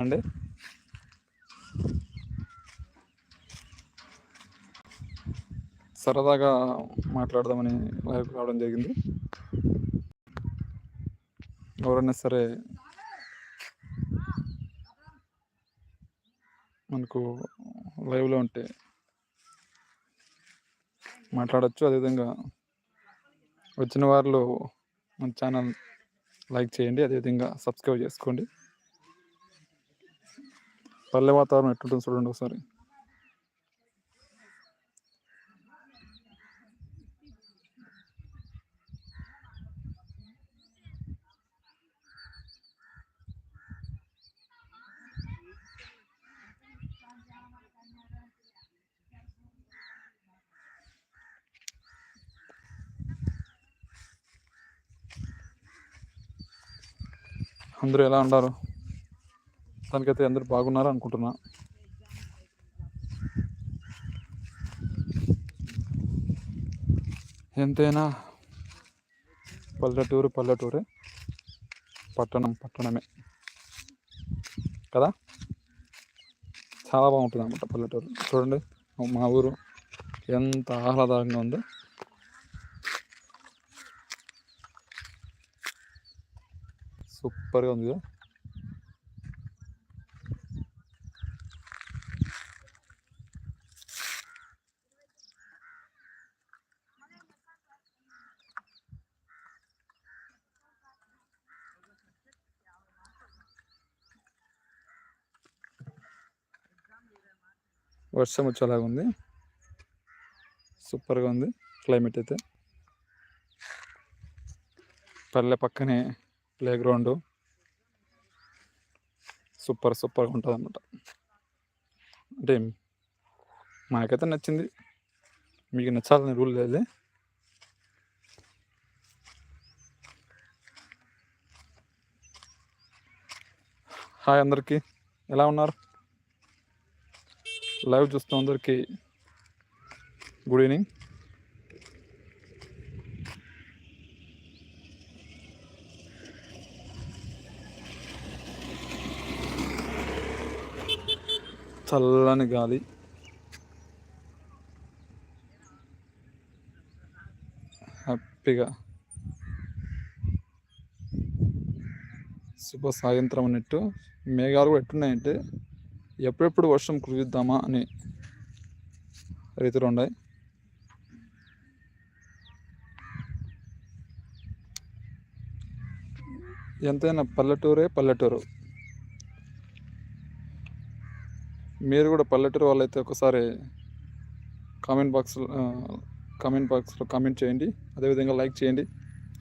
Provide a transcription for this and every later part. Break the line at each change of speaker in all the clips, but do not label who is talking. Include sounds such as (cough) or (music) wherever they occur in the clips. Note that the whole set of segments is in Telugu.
అండి? సరదాగా మాట్లాడదామని లైవ్ రావడం జరిగింది. ఎవరైనా సరే మనకు లైవ్లో ఉంటే మాట్లాడచ్చు. అదేవిధంగా వచ్చిన వారిలో మన ఛానల్ లైక్ చేయండి. అదేవిధంగా సబ్స్క్రైబ్ చేసుకోండి. పల్లె వాతావరణం ఎట్టుంటుంది చూడండి ఒకసారి. అందరూ ఎలా ఉన్నారు? దానికైతే అందరు బాగున్నారు అనుకుంటున్నా. ఎంతైనా పల్లెటూరు పల్లెటూరే పట్టణం పట్టణమే. కదా? చాలా బాగుంటుంది అనమాట పల్లెటూరు. చూడండి మా ఊరు ఎంత ఆహ్లాదంగా ఉందో. సూపర్గా ఉంది కదా? వర్షం వచ్చేలాగా ఉంది. సూపర్గా ఉంది. క్లైమేట్ అయితే. పల్లె పక్కనే ప్లే గ్రౌండ్ సూపర్ సూపర్గా ఉంటుంది అన్నమాట అంటే మాకైతే నచ్చింది. మీకు నచ్చాలని రూల్ లేదు. హాయ్ అందరికీ. ఎలా ఉన్నారు? లైవ్ చూస్తున్న అందరికీ గుడ్ ఈవినింగ్ చల్లని గాలి. హ్యాపీగా శుభ సాయంత్రం అన్నట్టు మేఘాలు కూడా ఎట్టున్నాయంటే ఎప్పుడెప్పుడు వర్షం కురిద్దామా అని రీతిలో ఉన్నాయి ఎంతైనా పల్లెటూరే పల్లెటూరు. మీరు కూడా పల్లెటూరు వాళ్ళైతే ఒకసారి కామెంట్ బాక్స్ కామెంట్ బాక్స్లో కామెంట్ చేయండి. అదేవిధంగా లైక్ చేయండి.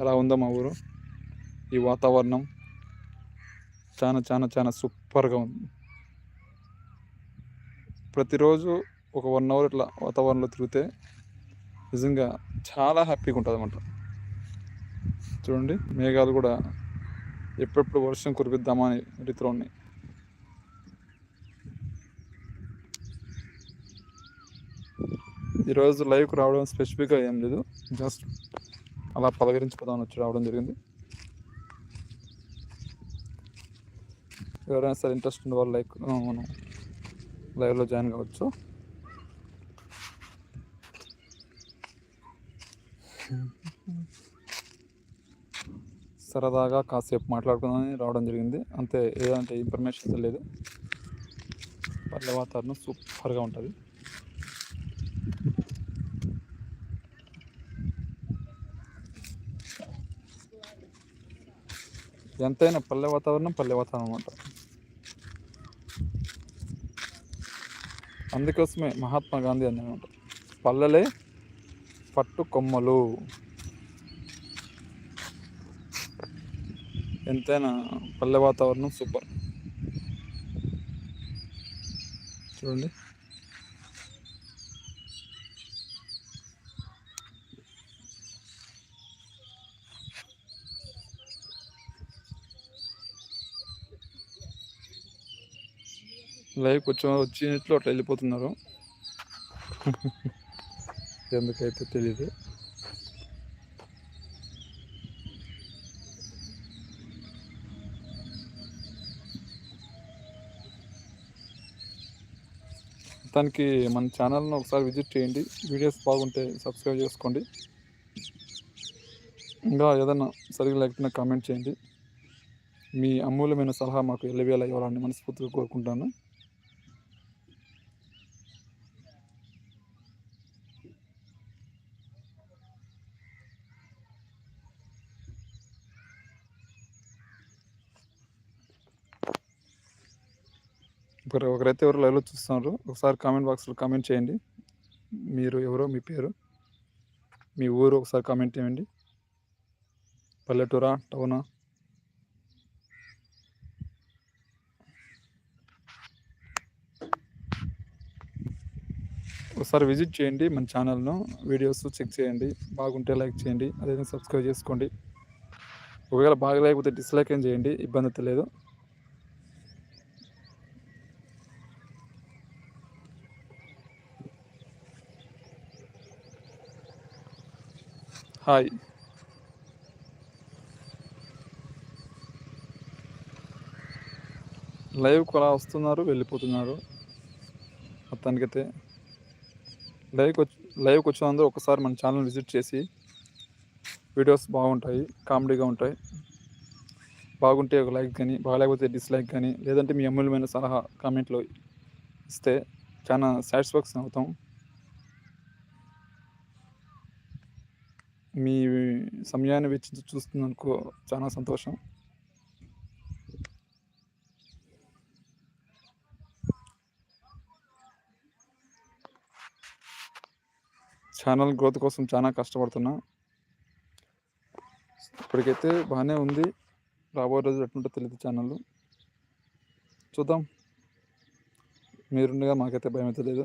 అలా ఉందా మా ఊరు? ఈ వాతావరణం చాలా చాలా చాలా సూపర్గా ఉంది. ప్రతిరోజు ఒక వన్ అవర్ ఇట్లా వాతావరణంలో తిరిగితే నిజంగా చాలా హ్యాపీగా ఉంటుంది అన్నమాట చూడండి మేఘాలు కూడా ఎప్పుడెప్పుడు వర్షం కురిపిద్దామా అని రీతిలో ఉన్నాయి. ఈరోజు లైవ్కి రావడం స్పెసిఫిక్గా ఏం లేదు జస్ట్ అలా పలకరించిపోదామని వచ్చి రావడం జరిగింది. ఎవరైనా సరే ఇంట్రెస్ట్ ఉన్న వాళ్ళు లైక్ మనం లైవ్లో జాయిన్ కావచ్చు. సరదాగా కాసేపు మాట్లాడుకుందామని రావడం జరిగింది. అంతే ఏదంటే ఇన్ఫర్మేషన్ లేదు. పల్లె వాతావరణం సూపర్గా ఉంటుంది. ఎంతైనా పల్లె వాతావరణం పల్లె వాతావరణం అనమాట అందుకోసమే మహాత్మా గాంధీ అన్నమాట పల్లెలే పట్టు కొమ్మలు. ఎంతైనా పల్లె వాతావరణం సూపర్. చూడండి. లైవ్ కొంచెం వచ్చినట్లు అట్లా వెళ్ళిపోతున్నారు. (laughs) ఎందుకైతే తెలీదు. మొత్తానికి మన ఛానల్ని ఒకసారి విజిట్ చేయండి. వీడియోస్ బాగుంటే సబ్స్క్రైబ్ చేసుకోండి. ఇంకా ఏదైనా సరిగ్గా లేకపోయినా కామెంట్ చేయండి. మీ అమూల్యమైన సలహా మాకు ఎల్లవేళ ఇవ్వాలని మనస్ఫూర్తిగా కోరుకుంటాను. ఒకరు ఒకరైతే ఎవరు లైవ్లో చూస్తున్నారు ఒకసారి కామెంట్ బాక్స్లో కామెంట్ చేయండి. మీరు ఎవరో మీ పేరు మీ ఊరు ఒకసారి కామెంట్ చేయండి. పల్లెటూరా టౌనా? ఒకసారి విజిట్ చేయండి మన ఛానల్ను వీడియోస్ చెక్ చేయండి బాగుంటే లైక్ చేయండి అదేవిధంగా సబ్స్క్రైబ్ చేసుకోండి. ఒకవేళ బాగా లేకపోతే డిస్లైక్ ఏం చేయండి ఇబ్బంది అయితే లేదు. హాయ్ లైవ్కి అలా వస్తున్నారు వెళ్ళిపోతున్నారు మొత్తానికైతే లైవ్కి వచ్చి లైవ్కి వచ్చినందుకు ఒకసారి మన ఛానల్ విజిట్ చేసి వీడియోస్ బాగుంటాయి కామెడీగా ఉంటాయి బాగుంటే ఒక లైక్ కానీ బాగాలేకపోతే డిస్లైక్ కానీ లేదంటే మీ అమూల్యమైన సలహా కామెంట్లో ఇస్తే చాలా సాటిస్ఫాక్షన్ అవుతాం మీ సమయాన్ని వెచ్చించి చూస్తున్నందుకు చాలా సంతోషం. ఛానల్ గ్రోత్ కోసం చాలా కష్టపడుతున్నా. ఇప్పటికైతే బాగానే ఉంది. రాబోయే రోజులు ఎట్లుంటో తెలియదు ఛానల్. చూద్దాం. మీరుండగా మాకైతే భయం అయితే లేదు.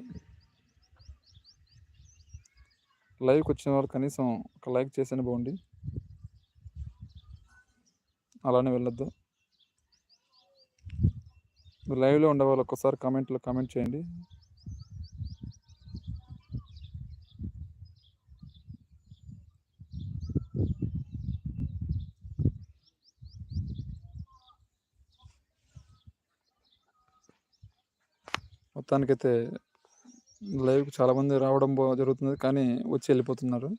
లైవ్కి వచ్చిన వాళ్ళు కనీసం ఒక లైక్ చేసిన బాగుండి అలానే వెళ్ళొద్దు. లైవ్లో ఉండే వాళ్ళు ఒక్కసారి కామెంట్లో కామెంట్ చేయండి. మొత్తానికైతే లైవ్కి చాలామంది రావడం జరుగుతుంది కానీ వచ్చి వెళ్ళిపోతున్నారు.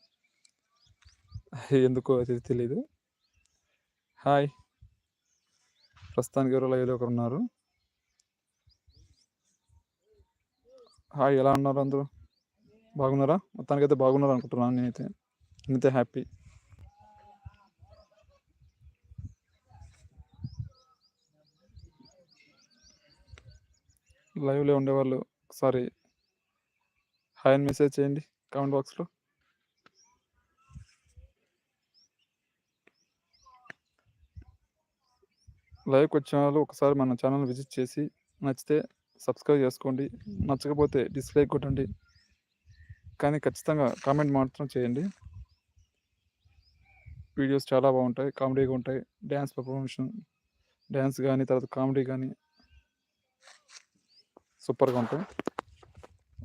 ఎందుకో అది తెలియదు హాయ్. ప్రస్తుతానికి ఎవరో లైవ్లో ఒకరు ఉన్నారు. హాయ్ ఎలా ఉన్నారు అందరూ? బాగున్నారా? మొత్తానికైతే బాగున్నారు అనుకుంటున్నాను నేనైతే. నేనైతే హ్యాపీ. లైవ్లో ఉండేవాళ్ళు ఒకసారి హాయ్ అని మెసేజ్ చేయండి కామెంట్ బాక్స్లో. లైవ్కి వచ్చిన వాళ్ళు ఒకసారి మన ఛానల్ విజిట్ చేసి నచ్చితే సబ్స్క్రైబ్ చేసుకోండి. నచ్చకపోతే డిస్లైక్ కొట్టండి. కానీ ఖచ్చితంగా కామెంట్ మాత్రం చేయండి. వీడియోస్ చాలా బాగుంటాయి కామెడీగా ఉంటాయి. డ్యాన్స్ పర్ఫార్మేషన్ డ్యాన్స్ కానీ తర్వాత కామెడీ కానీ సూపర్గా ఉంటాయి.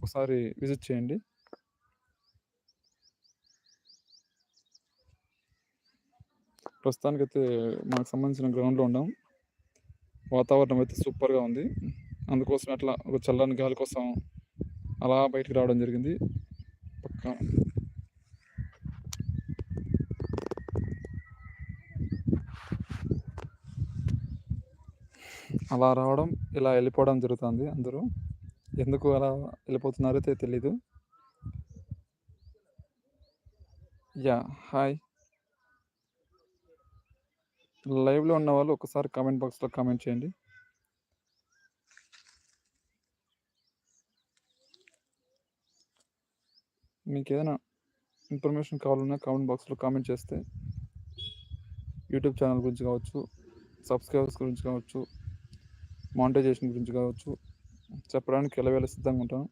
ఒకసారి విజిట్ చేయండి. ప్రస్తుతానికైతే మనకు సంబంధించిన గ్రౌండ్లో ఉన్నాం. వాతావరణం అయితే సూపర్గా ఉంది. అందుకోసం అట్లా ఒక చల్లని గాలి కోసం అలా బయటికి రావడం జరిగింది. పక్క అలా రావడం ఇలా వెళ్ళిపోవడం జరుగుతుంది అందరూ. ఎందుకు అలా వెళ్ళిపోతున్నారో అయితే తెలీదు. Yeah hi. లైవ్లో ఉన్న వాళ్ళు ఒకసారి కామెంట్ బాక్స్లో కామెంట్ చేయండి. మీకు ఏదైనా ఇన్ఫర్మేషన్ కావాలన్నా కామెంట్ బాక్స్లో కామెంట్ చేస్తే యూట్యూబ్ ఛానల్ గురించి కావచ్చు సబ్స్క్రైబర్స్ గురించి కావచ్చు మానిటైజేషన్ గురించి కావచ్చు చెప్పడానికి ఎలవేళ సిద్ధంగా ఉంటాను.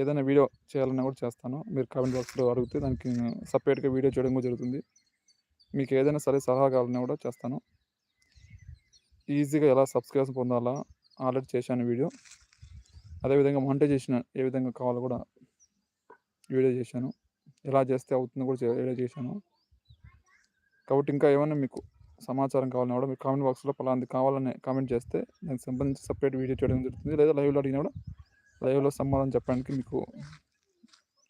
ఏదైనా వీడియో చేయాలన్నా కూడా చేస్తాను. మీరు కామెంట్ బాక్స్లో అడిగితే దానికి సపరేట్గా వీడియో చేయడం కూడా జరుగుతుంది. మీకు ఏదైనా సరే సలహా కావాలన్నా కూడా చేస్తాను. ఈజీగా ఎలా సబ్స్క్రైబ్స్ పొందాలా ఆల్రెడీ చేశాను వీడియో. అదేవిధంగా మానిటైజేషన్ ఏ విధంగా కావాలో కూడా వీడియో చేశాను. ఎలా చేస్తే అవుతుందో కూడా వీడియో చేశాను. కాబట్టి ఇంకా ఏమైనా మీకు సమాచారం కావాలని కూడా మీరు కామెంట్ బాక్స్లో పలాంది కావాలని కామెంట్ చేస్తే దానికి సంబంధించి సపరేట్ వీడియో చేయడం జరుగుతుంది. లేదా లైవ్లో అడిగినా కూడా లైవ్లో సమాధానం చెప్పడానికి మీకు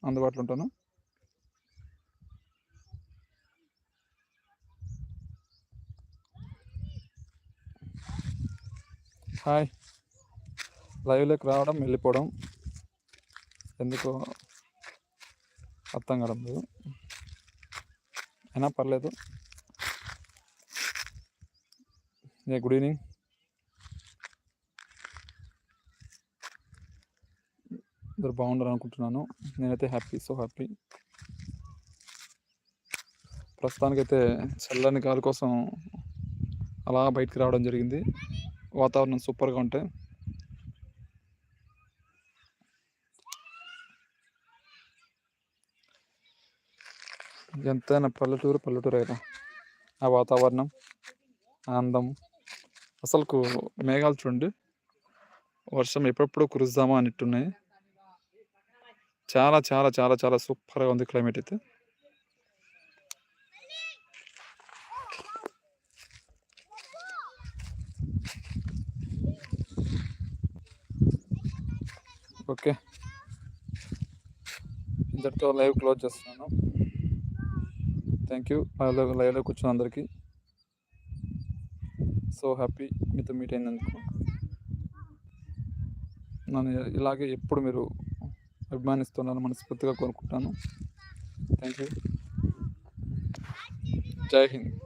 అందుబాటులో ఉంటాను. హాయ్. లైవ్లోకి రావడం వెళ్ళిపోవడం ఎందుకో అర్థం కావడం లేదు. అయినా పర్లేదు. Yeah, good evening. ఇద్దరు బాగుండాలి అనుకుంటున్నాను. నేనైతే హ్యాపీ సో హ్యాపీ ప్రస్తుతానికైతే చల్లని గాలి కోసం అలా బయటికి రావడం జరిగింది. వాతావరణం సూపర్గా ఉంటాయి ఎంతైనా పల్లెటూరు పల్లెటూరు అయినా ఆ వాతావరణం ఆనందం. అసలుకు మేఘాలు చూడండి. వర్షం ఎప్పుడెప్పుడు కురుస్తామా అన్నట్టున్నాయి. చాలా చాలా చాలా చాలా సూపర్గా ఉంది క్లైమేట్ అయితే. ఓకే. ఇంతటితో లైవ్ క్లోజ్ చేస్తున్నాను. థ్యాంక్ యూ లైవ్లో లైవ్లో కూర్చున్న అందరికీ. సో హ్యాపీ మీతో మీట్ అయినందుకు. నన్ను ఇలాగే ఎప్పుడు మీరు అభిమానిస్తున్నారని మనస్ఫూర్తిగా కోరుకుంటాను. థ్యాంక్ యూ జై హింద్.